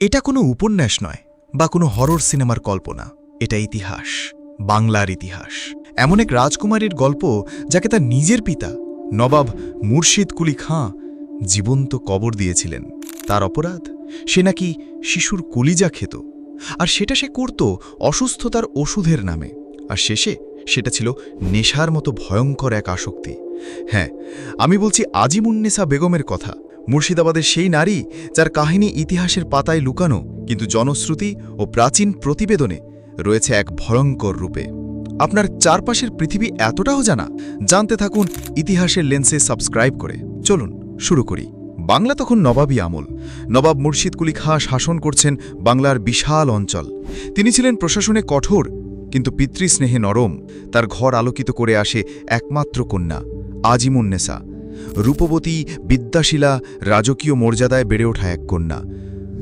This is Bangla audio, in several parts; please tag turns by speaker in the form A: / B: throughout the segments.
A: এটা কোনো উপন্যাস নয় বা কোনো হরর সিনেমার কল্পনা, এটা ইতিহাস, বাংলার ইতিহাস। এমন এক রাজকুমারীর গল্প যাকে তার নিজের পিতা, নবাব মুর্শিদ কুলি খাঁ, জীবন্ত কবর দিয়েছিলেন। তার অপরাধ, সে নাকি শিশুর কলিজা খেত, আর সেটা সে করত অসুস্থতার ওষুধের নামে। আর শেষে সেটা ছিল নেশার মতো ভয়ঙ্কর এক আসক্তি। হ্যাঁ আমি বলছি আজিমুন্নেসা বেগমের কথা। মুর্শিদাবাদের সেই নারী যার কাহিনী ইতিহাসের পাতায় লুকানো, কিন্তু জনশ্রুতি ও প্রাচীন প্রতিবেদনে রয়েছে এক ভয়ঙ্কর রূপে। আপনার চারপাশের পৃথিবী এতটাও জানা, জানতে থাকুন ইতিহাসের লেন্সে সাবস্ক্রাইব করে। চলুন, শুরু করি। বাংলা তখন নবাবী আমল। নবাব মুর্শিদ কুলি খাঁ শাসন করছেন বাংলার বিশাল অঞ্চল। তিনি ছিলেন প্রশাসনে কঠোর, কিন্তু পিতৃস্নেহে নরম। তার ঘর আলোকিত করে আসে একমাত্র কন্যা আজিমুন্নেসা রূপবতী বিদ্যাশীলা রাজকীয় মর্যাদায় বেড়ে ওঠা এক কন্যা।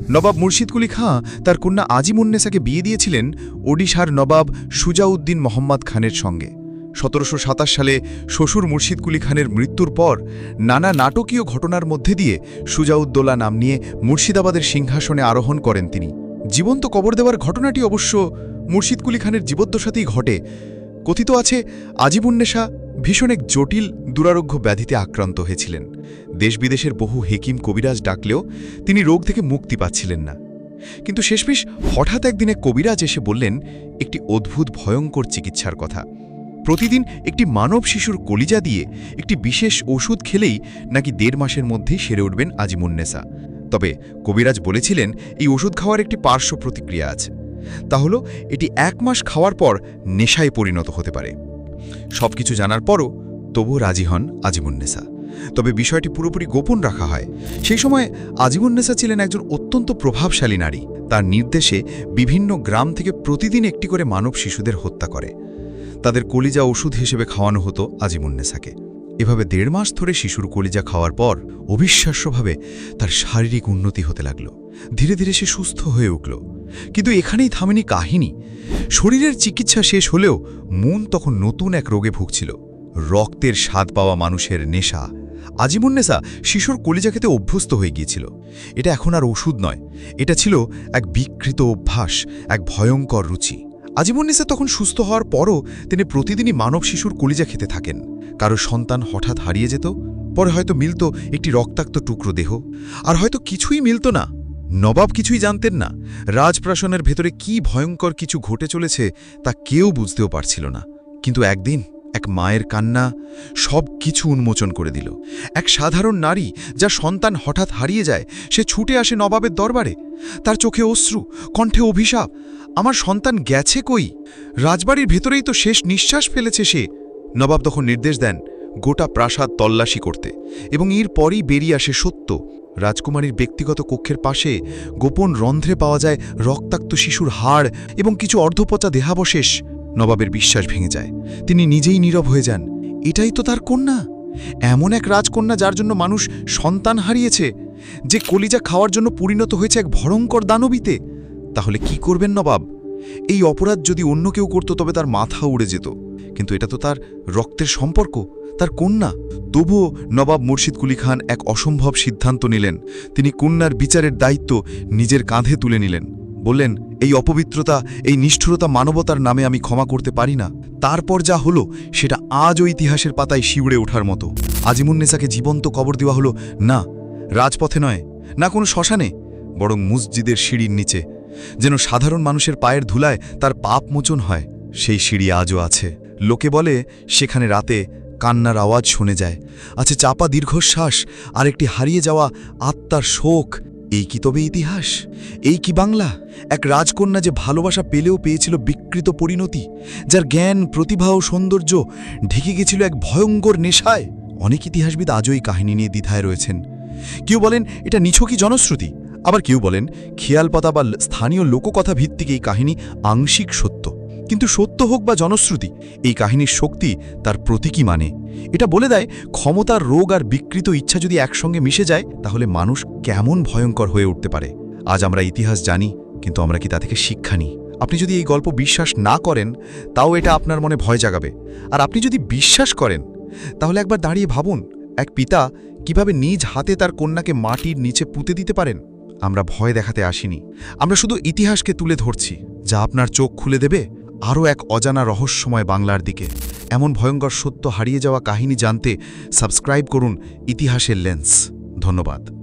A: নবাব মুর্শিদ কুলি খাঁ তার কন্যা আজিমুন্নেসাকে বিয়ে দিয়েছিলেন ওডিশার নবাব সুজাউদ্দিন মোহাম্মদ খানের সঙ্গে। সতেরোশো সাতাশ সালে শ্বশুর মুর্শিদ কুলি খানের মৃত্যুর পর নানা নাটকীয় ঘটনার মধ্যে দিয়ে সুজাউদ্দৌলা নাম নিয়ে মুর্শিদাবাদের সিংহাসনে আরোহণ করেন তিনি। জীবন্ত কবর দেওয়ার ঘটনাটি অবশ্য মুর্শিদ কুলি খানের জীবদ্দশাতেই ঘটে। কথিত আছে আজিবুন্নেশা ভীষণ এক জটিল দুরারোগ্য ব্যাধিতে আক্রান্ত হয়েছিলেন। দেশ বিদেশের বহু হেকিম কবিরাজ ডাকলেও তিনি রোগ থেকে মুক্তি পাচ্ছিলেন না। কিন্তু শেষমেশ হঠাৎ একদিনে কবিরাজ এসে বললেন, একটি অদ্ভুত, ভয়ঙ্কর চিকিৎসার কথা। প্রতিদিন একটি মানব শিশুর কলিজা দিয়ে একটি বিশেষ ওষুধ খেলেই নাকি দেড় মাসের মধ্যেই সেরে উঠবেন আজিমুন্নেসা তবে কবিরাজ বলেছিলেন, এই ওষুধ খাওয়ার একটি পার্শ্ব প্রতিক্রিয়া আছে। তা হলো, এটি এক মাস খাওয়ার পর নেশায় পরিণত হতে পারে। সবকিছু জানার পরও তবুও রাজি হন আজিমুন্নেসা তবে বিষয়টি পুরোপুরি গোপন রাখা হয়। সেই সময় আজিমুন্নেসা ছিলেন একজন অত্যন্ত প্রভাবশালী নারী। তার নির্দেশে বিভিন্ন গ্রাম থেকে প্রতিদিন একটি করে মানব শিশুদের হত্যা করে। তাদের কলিজা ওষুধ হিসেবে খাওয়ানো হতো আজিমুন্নেসাকে এভাবে দেড় মাস ধরে শিশুর কলিজা খাওয়ার পর অবিশ্বাস্যভাবে তার শারীরিক উন্নতি হতে লাগল। ধীরে ধীরে সে সুস্থ হয়ে উঠল। কিন্তু এখানেই থামেনি কাহিনী। শরীরের চিকিৎসা শেষ হলেও মন তখন নতুন এক রোগে ভুগছিল। রক্তের স্বাদ পাওয়া মানুষের নেশা। আজিমুন্নেসা শিশুর কলিজা খেতে অভ্যস্ত হয়ে গিয়েছিল। এটা এখন আর ওষুধ নয়। এটা ছিল এক বিকৃত অভ্যাস, এক ভয়ঙ্কর রুচি। আজিমুন্নেসা তখন সুস্থ হওয়ার পরও তিনি প্রতিদিনই মানব শিশুর কলিজা খেতে থাকেন। কারও সন্তান হঠাৎ হারিয়ে যেত, পরে হয়তো মিলত একটি রক্তাক্ত টুকরো দেহ। আর হয়তো কিছুই মিলত না। নবাব কিছুই জানতেন না। রাজপ্রাসনের ভেতরে কি ভয়ঙ্কর কিছু ঘটে চলেছে তা কেউ বুঝতেও পারছিল না। কিন্তু একদিন এক মায়ের কান্না সব কিছু উন্মোচন করে দিল। এক সাধারণ নারী যা সন্তান হঠাৎ হারিয়ে যায়, সে ছুটে আসে নবাবের দরবারে। তার চোখে অশ্রু, কণ্ঠে অভিশাপ, আমার সন্তান গেছে কই? রাজবাড়ির ভেতরেই তো শেষ নিঃশ্বাস ফেলেছে সে। নবাব তখন নির্দেশ দেন গোটা প্রাসাদ তল্লাশি করতে এবং এর পরই বেরিয়ে আসে সত্য। রাজকুমারীর ব্যক্তিগত কক্ষের পাশে গোপন রন্ধ্রে পাওয়া যায় রক্তাক্ত শিশুর হাড় এবং কিছু অর্ধপচা দেহাবশেষ। নবাবের বিশ্বাস ভেঙে যায়। তিনি নিজেই নীরব হয়ে যান। এটাই তো তার কন্যা। এমন এক রাজকন্যা যার জন্য মানুষ সন্তান হারিয়েছে, যে কলিজা খাওয়ার জন্য পরিণত হয়েছে এক ভয়ঙ্কর দানবীতে। তাহলে কি করবেন নবাব? এই অপরাধ যদি অন্য কেউ করত, তবে তার মাথা উড়ে যেত। কিন্তু এটা তো তার রক্তের সম্পর্ক। তার কন্যা। তবুও নবাব মুর্শিদ কুলি খান এক অসম্ভব সিদ্ধান্ত নিলেন। তিনি কন্যার বিচারের দায়িত্ব নিজের কাঁধে তুলে নিলেন। বললেন, এই অপবিত্রতা, এই নিষ্ঠুরতা মানবতার নামে আমি ক্ষমা করতে পারি না। তারপর যা হলো, সেটা আজও ইতিহাসের পাতায় শিউড়ে ওঠার মতো। আজিমুন্নেসাকে জীবন্ত কবর দেওয়া হলো, না, রাজপথে নয়, না কোনো শ্মশানে, বরং মসজিদের সিঁড়ির নিচে। যেন সাধারণ মানুষের পায়ের ধুলায় তার পাপ মোচন হয়, সেই সিঁড়ি আজও আছে। লোকে বলে, সেখানে রাতে কান্নার আওয়াজ শুনে যায়। আছে চাপা দীর্ঘশ্বাস আর একটি হারিয়ে যাওয়া আত্মার শোক। এই কি তবে ইতিহাস? এই কি বাংলা? এক রাজকন্যা যে ভালোবাসা পেলেও পেয়েছিল বিকৃত পরিণতি, যার জ্ঞান, প্রতিভা ও সৌন্দর্য ঢেকে গেছিল এক ভয়ঙ্কর নেশায়। অনেক ইতিহাসবিদ আজও এই কাহিনী নিয়ে দ্বিধায় রয়েছেন। কেউ বলেন, এটা নিছকই জনশ্রুতি? আবার কেউ বলেন, খেয়ালপাতা বা স্থানীয় লোককথা ভিত্তিক এই কাহিনী আংশিক সত্য। কিন্তু সত্য হোক বা জনশ্রুতি, এই কাহিনীর শক্তি তার প্রতীকী মানে। এটা বলে দেয়, ক্ষমতার রোগ আর বিকৃত ইচ্ছা যদি একসঙ্গে মিশে যায়, তাহলে মানুষ কেমন ভয়ঙ্কর হয়ে উঠতে পারে। আজ আমরা ইতিহাস জানি, কিন্তু আমরা কি তা থেকে শিক্ষা নিই? আপনি যদি এই গল্প বিশ্বাস না করেন, তাও এটা আপনার মনে ভয় জাগাবে। আর আপনি যদি বিশ্বাস করেন, তাহলে একবার দাঁড়িয়ে ভাবুন, এক পিতা কীভাবে নিজ হাতে তার কন্যাকে মাটির নিচে পুঁতে দিতে পারেন? আমরা ভয় দেখাতে আসিনি। আমরা শুধু ইতিহাসকে তুলে ধরছি। যা আপনার চোখ খুলে দেবে আরও এক অজানা রহস্যময় বাংলার দিকে। এমন ভয়ঙ্কর সত্য হারিয়ে যাওয়া কাহিনী জানতে সাবস্ক্রাইব করুন ইতিহাসের লেন্স। ধন্যবাদ।